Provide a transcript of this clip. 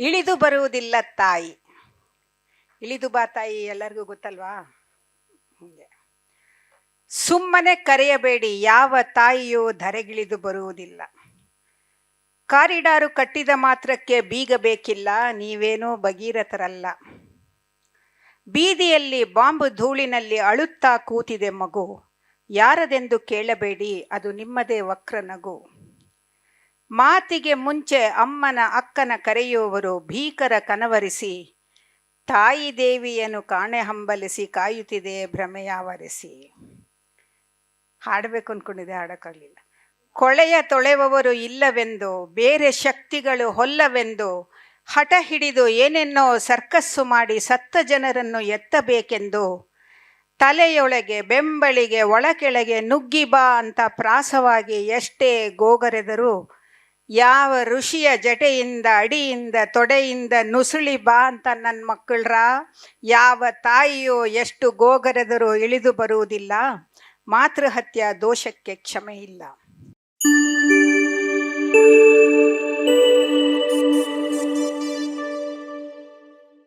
ಇಳಿದು ಬರುವುದಿಲ್ಲ ತಾಯಿ. ಇಳಿದು ಬಾ ತಾಯಿ, ಎಲ್ಲರಿಗೂ ಗೊತ್ತಲ್ವಾ? ಸುಮ್ಮನೆ ಕರೆಯಬೇಡಿ, ಯಾವ ತಾಯಿಯೂ ಧರೆಗಿಳಿದು ಬರುವುದಿಲ್ಲ. ಕಾರಿಡಾರು ಕಟ್ಟಿದ ಮಾತ್ರಕ್ಕೆ ಬೀಗ ಬೇಕಿಲ್ಲ ನೀವೇನೋ ಭಗೀರಥರಲ್ಲ. ಬೀದಿಯಲ್ಲಿ ಬಾಂಬು ಧೂಳಿನಲ್ಲಿ ಅಳುತ್ತಾ ಕೂತಿದೆ ಮಗು. ಯಾರದೆಂದು ಕೇಳಬೇಡಿ, ಅದು ನಿಮ್ಮದೇ ವಕ್ರ ನಗು. ಮಾತಿಗೆ ಮುಂಚೆ ಅಮ್ಮನ ಅಕ್ಕನ ಕರೆಯುವವರು ಭೀಕರ ಕನವರಿಸಿ, ತಾಯಿ ದೇವಿಯನ್ನು ಕಾಣೆ ಹಂಬಲಿಸಿ, ಕಾಯುತ್ತಿದೆ ಭ್ರಮೆಯಾವರಿಸಿ ಹಾಡಬೇಕು ಅನ್ಕೊಂಡಿದ್ದೆ, ಹಾಡಕ್ಕಾಗಲಿಲ್ಲ. ಕೊಳೆಯ ತೊಳೆವವರು ಇಲ್ಲವೆಂದು, ಬೇರೆ ಶಕ್ತಿಗಳು ಹೊಲ್ಲವೆಂದು, ಹಠ ಹಿಡಿದು ಏನೆನ್ನೋ ಸರ್ಕಸ್ಸು ಮಾಡಿ ಸತ್ತ ಜನರನ್ನು ಎತ್ತಬೇಕೆಂದು, ತಲೆಯೊಳಗೆ ಬೆಂಬಳಿಗೆ ಒಳಕೆಳಗೆ ನುಗ್ಗಿ ಬಾ ಅಂತ ಪ್ರಾಸವಾಗಿ ಎಷ್ಟೇ ಗೋಗರೆದರೂ ಯಾವ ಋಷಿಯ ಜಟೆಯಿಂದ, ಅಡಿಯಿಂದ, ತೊಡೆಯಿಂದ ನುಸುಳಿ ಬಾ ಅಂತ ನನ್ನ ಮಕ್ಕಳ್ರ. ಯಾವ ತಾಯಿಯೋ ಎಷ್ಟು ಗೋಗರೆದರೂ ಇಳಿದು ಬರುವುದಿಲ್ಲ. ಮಾತೃಹತ್ಯ ದೋಷಕ್ಕೆ ಕ್ಷಮೆ ಇಲ್ಲ